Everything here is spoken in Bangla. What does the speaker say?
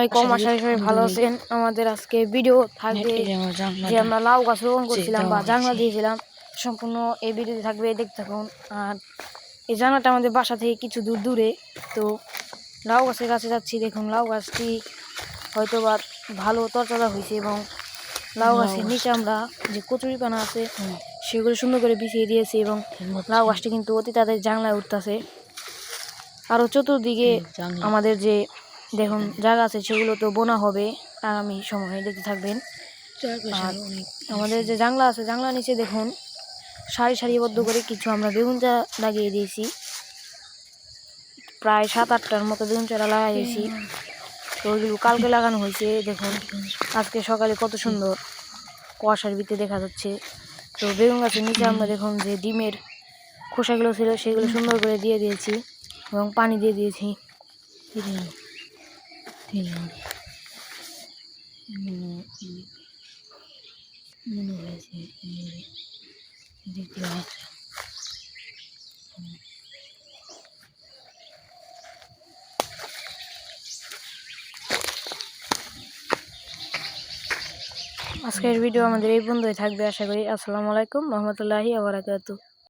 আলাইকুম আশা করি ভালো আছেন। আমাদের আজকে ভিডিও থাকবে যে আমরা লাউ গাছ রোপণ করছিলাম বা জানলা দিয়েছিলাম। সম্পূর্ণ এই ভিডিওতে থাকবে দেখতে থাকুন। আর এই জানলাটা আমাদের বাসা থেকে কিছু দূর দূরে। তো লাউ গাছের কাছে যাচ্ছি দেখুন লাউ গাছটি হয়তো বা ভালো তরতাজা হয়েছে এবং লাউ গাছের নিচে আমরা যে কচুরি পানা আছে সেগুলো সুন্দর করে বিছিয়ে দিয়েছি এবং লাউ গাছটি কিন্তু অতি তাদের জানলায় উঠতেছে। আরও চতুর্দিকে আমাদের যে দেখুন জায়গা আছে সেগুলো তো বোনা হবে আগামী সময়ে দেখতে থাকবেন। আর আমাদের যে জাংলা আছে জাংলা নিচে দেখুন সারি সারিবদ্ধ করে কিছু আমরা বেগুন চারা লাগিয়ে দিয়েছি। প্রায় সাত আটটার মতো বেগুন চারা লাগিয়েছি তো ওইগুলো কালকে লাগানো হয়েছে দেখুন আজকে সকালে কত সুন্দর কুয়াশার ভিতরে দেখা যাচ্ছে। তো বেগুন গাছের নিচে আমরা দেখুন যে ডিমের খোসাগুলো ছিল সেগুলো সুন্দর করে দিয়ে দিয়েছি এবং পানি দিয়ে দিয়েছি। মনে হয়েছে দ্বিতীয় আজকের ভিডিও আমাদের এই বন্ধুই থাকবে। আশা করি। আসসালামু আলাইকুম। রহমতুল্লাহি আবরাকাতু